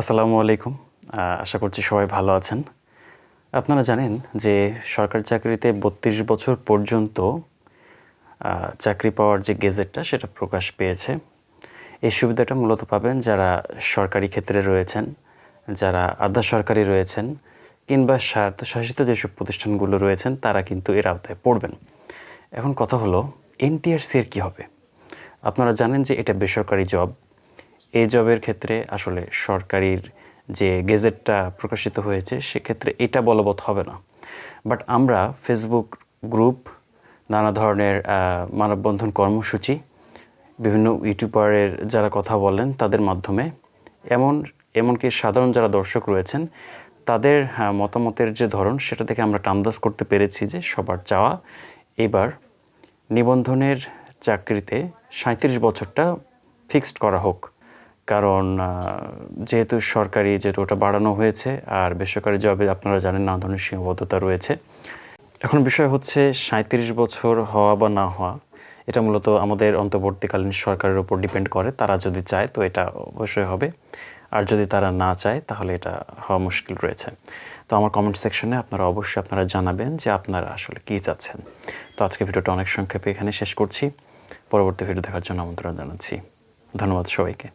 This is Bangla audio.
আসসালামু আলাইকুম। আশা করছি সবাই ভালো আছেন। আপনারা জানেন যে সরকারি চাকরিতে বত্রিশ বছর পর্যন্ত চাকরি পাওয়ার যে গেজেটটা, সেটা প্রকাশ পেয়েছে। এই সুবিধাটা মূলত পাবেন যারা সরকারি ক্ষেত্রে রয়েছেন, যারা আধা সরকারি রয়েছেন, কিংবা স্বায়ত্তশাসিত যেসব প্রতিষ্ঠানগুলো রয়েছেন, তারা কিন্তু এর আওতায় পড়বেন। এখন কথা হলো, এনটিআরসি এর কী হবে? আপনারা জানেন যে এটা বেসরকারি জব এই জবের ক্ষেত্রে আসলে সরকারির যে গেজেটটা প্রকাশিত হয়েছে সেক্ষেত্রে এটা বলবৎ হবে না। বাট আমরা ফেসবুক গ্রুপ নানা ধরনের মানববন্ধন কর্মসূচি বিভিন্ন ইউটিউবারের যারা কথা বলেন তাদের মাধ্যমে এমন এমনকি সাধারণ যারা দর্শক রয়েছেন তাদের হ্যাঁ, মতামতের যে ধরন সেটা থেকে আমরা একটা আন্দাজ করতে পেরেছি যে সবার চাওয়া এবার নিবন্ধনের চাকরিতে সাঁত্রিশ বছরটা ফিক্সড করা হোক। কারণ যেহেতু সরকারি যেহেতু ওটা বাড়ানো হয়েছে আর বেসরকারি জবে আপনারা জানেন নানা ধরনের সীমাবদ্ধতা রয়েছে। এখন বিষয় হচ্ছে সাঁত্রিশ বছর হওয়া বা না হওয়া, এটা মূলত আমাদের অন্তর্বর্তীকালীন সরকারের উপর ডিপেন্ড করে। তারা যদি চায় তো এটা অবশ্যই হবে। আর যদি তারা না চায় তাহলে এটা হওয়া মুশকিল রয়েছে। তো আমার কমেন্ট সেকশনে আপনারা অবশ্যই আপনারা জানাবেন যে আপনারা আসলে কী চাচ্ছেন। তো আজকে ভিডিওটা অনেক সংক্ষেপে এখানে শেষ করছি। পরবর্তী ভিডিও দেখার জন্য আমন্ত্রণ জানাচ্ছি। ধন্যবাদ সবাইকে।